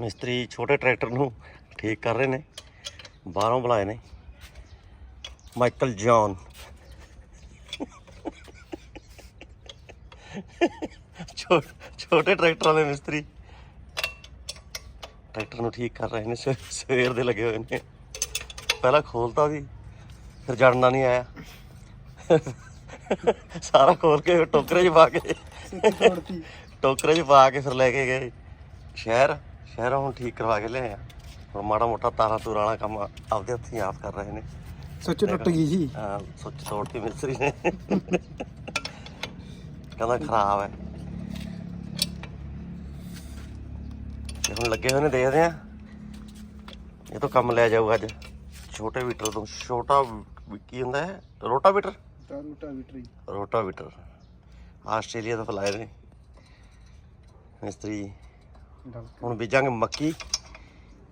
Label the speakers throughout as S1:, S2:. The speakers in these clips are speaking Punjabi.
S1: ਮਿਸਤਰੀ ਛੋਟੇ ਟਰੈਕਟਰ ਨੂੰ ਠੀਕ ਕਰ ਰਹੇ ਨੇ ਬਾਹਰੋਂ ਬੁਲਾਏ ਨੇ। Michael John. ਛੋਟੇ ਟਰੈਕਟਰਾਂ ਦੇ ਮਿਸਤਰੀ। ਟਰੈਕਟਰ ਨੂੰ ਠੀਕ ਕਰ ਰਹੇ ਨੇ ਸਵੇ- ਸਵੇਰ ਦੇ ਲੱਗੇ ਹੋਏ ਨੇ। ਪਹਿਲਾਂ ਖੋਲਤਾ ਸੀ ਫਿਰ ਜੜਨਾ ਨਹੀਂ ਆਇਆ। ਸਾਰਾ ਖੋਲ ਕੇ ਟੋਕਰੇ 'ਚ ਪਾ ਕੇ ਟੋਕਰੇ 'ਚ ਪਾ ਕੇ ਫਿਰ ਲੈ ਕੇ ਗਏ। ਸ਼ਹਿਰ। ਸ਼ਹਿਰੋਂ ਹੁਣ ਠੀਕ ਕਰਵਾ ਕੇ ਲਿਆਏ ਆ। ਹੁਣ ਮਾੜਾ ਮੋਟਾ ਤਾਰਾਂ ਤੂਰਾਂ ਵਾਲਾ ਕੰਮ ਆਪਦੇ ਹੱਥੀਂ ਆਪ ਕਰ ਰਹੇ ਨੇ।
S2: ਸੱਚ ਟੁੱਟ ਗਈ ਸੀ
S1: ਹਾਂ ਸੁੱਚ ਤੋੜਤੀ ਮਿਸਤਰੀ ਨੇ। ਕਹਿੰਦਾ ਖਰਾਬ ਹੈ। ਤੇ ਹੁਣ ਲੱਗੇ ਹੋਏ ਨੇ ਦੇਖਦੇ ਆ ਇਹ ਤੋਂ ਕੰਮ ਲਿਆ ਜਾਊਗਾ ਅੱਜ। ਛੋਟੇ ਵੀਟਰ ਤੋਂ। ਛੋਟਾ ਵੀ ਕੀ ਹੁੰਦਾ ਹੈ? ਰੋਟਾ ਵੀਟਰ
S2: ਤਾਂ ਰੂਟਾ ਵਿਟਰੀ
S1: ਰੋਟਾ ਵੀਟਰ ਆਸਟ੍ਰੇਲੀਆ ਤੋਂ ਫਲਾਏ ਨੇ। ਮਿਸਤਰੀ ਹੁਣ ਬੀਜਾਂਗੇ ਮੱਕੀ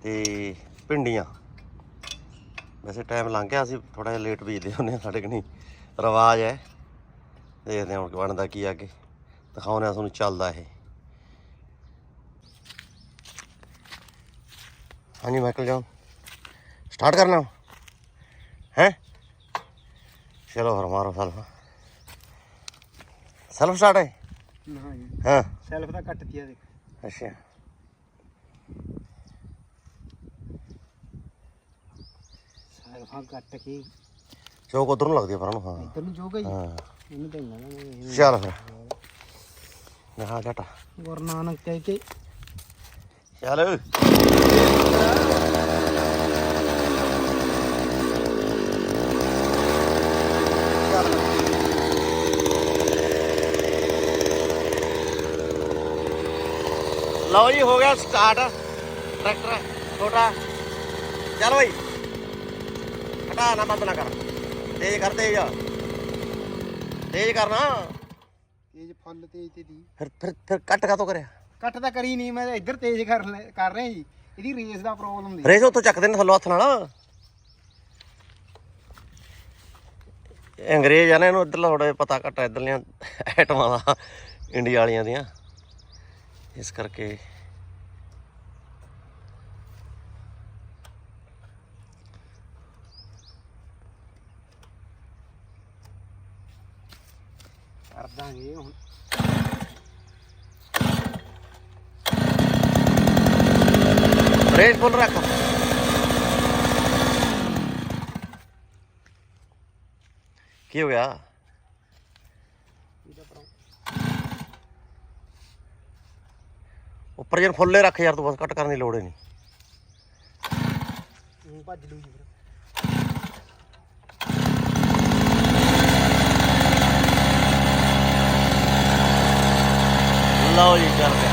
S1: ਤੇ ਭਿੰਡੀਆਂ। ਵੈਸੇ ਟਾਈਮ ਲੰਘ ਗਿਆ ਸੀ ਥੋੜਾ ਜਿਹਾ ਲੇਟ ਬੀਜਦੇ ਹੁੰਦੇ ਆ ਸਾਡੇ ਕਨੀ। ਰਿਵਾਜ ਹੈ। ਦੇਖਦੇ ਹਾਂ ਹੁਣ ਬਣਦਾ ਕੀ ਆ ਅੱਗੇ। ਦਿਖਾਉਂਦੇ ਆ ਤੁਹਾਨੂੰ ਚੱਲਦਾ ਇਹ। ਹਾਂਜੀ ਮਾਈਕਲ ਜਾਨ ਸਟਾਰਟ ਕਰਨਾ। ਹੈ? ਚਲੋ ਫਿਰ ਮਾਰੋ ਸਲਫ ਸਲਫ ਸਟਾਰਟ ਹੈ। ਹਾਂ।
S2: ਸੈਲਫ ਤਾਂ ਕੱਟਤੀ ਆ ਦੇਖ।
S1: ਅੱਛਾ।
S2: ਸੈਲਫਾਂ ਕੱਟ ਕੇ।
S1: ਚੌਕ ਉਧਰ ਨੂੰ ਲੱਗਦੀ ਆ ਪਰ ਨੂੰ ਹਾਂ।
S2: ਇੱਧਰ ਨੂੰ ਜੋਗਾ ਜੀ
S1: ਹਾਂ।
S2: ਇਹਨੂੰ ਤਾਂ ਇੰਨਾ ਨਾ
S1: ਚੱਲ ਫਿਰ। ਨਹਾ ਘਟਾ
S2: ਗੁਰੂ ਨਾਨਕ ਕਹਿ ਕੇ
S1: ਚੱਲ। ਲਓ ਜੀ ਹੋ ਗਿਆ ਸਟਾਰਟ। ਟਰੈਕਟਰ ਛੋਟਾ। ਚੱਲ ਬਈ। ਹਟਾ ਨਾ ਬੰਦ ਨਾ ਕਰ। ਤੇਜ਼ ਕਰ ਤੇਜ਼। ਤੇਜ਼ ਕਰਨਾ।
S2: ਤੇਜ ਫੁੱਲ ਤੇਜ ਤੇ ਦੀ।
S1: ਫਿਰ ਫਿਰ ਫਿਰ ਕੱਟ ਕਾ ਕਰਿਆ?
S2: ਕੱਟ ਤਾਂ ਕਰੀ ਨਹੀਂ ਮੈਂ ਇੱਧਰ ਤੇਜ਼ ਕਰ ਲੈ- ਕਰ ਰਿਹਾ ਜੀ। ਇਹਦੀ ਰੇਸ ਦਾ ਪ੍ਰੋਬਲਮ ਦੀ
S1: ਰੇਸ ਉੱਥੋਂ ਚੱਕਦੇ ਨੇ ਥੱਲੋਂ ਹੱਥ ਨਾਲ। ਇਹ ਅੰਗਰੇਜ਼ ਆ ਨਾ ਇਹਨੂੰ ਇੱਧਰਲਾ ਥੋੜਾ ਪਤਾ ਘੱਟ ਇੱਧਰਲੀਆਂ ਆਈਟਮਾਂ ਦਾ ਇੰਡੀਆ ਵਾਲੀਆਂ ਦੀਆਂ। ਇਸ ਕਰਕੇ
S2: ਕਰ ਦਾਂਗੇ ਹੁਣ।
S1: ਰੇਸ ਫੁੱਲ ਰੱਖ। ਕੀ ਹੋ ਗਿਆ? ਉੱਪਰ। ਜਨ ਫੁੱਲੇ ਰੱਖ ਯਾਰ ਤੂੰ ਬਸ ਕੱਟ ਕਰਨ ਦੀ ਲੋੜ ਹੀ ਨਹੀਂ।
S2: ਭੱਜ ਲੂ ਜੀ ਫਿਰ।
S1: ਲਓ ਜੀ ਚੱਲ ਪਿਆ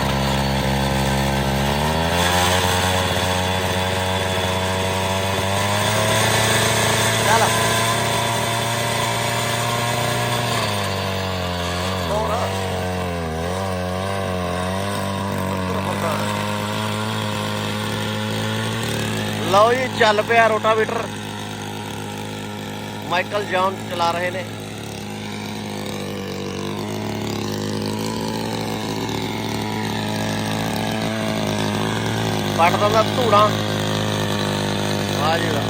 S1: ਚੱਲ। ਲਓ ਜੀ, ਚੱਲ ਪਿਆ ਰੋਟਾਵੇਟਰ। ਮਾਈਕਲ ਜੌਨ ਚਲਾ ਰਹੇ ਨੇ। ਪੱਟਦਾ ਦਾ ਧੂੜਾਂ। ਆ ਜਿਹੜਾ।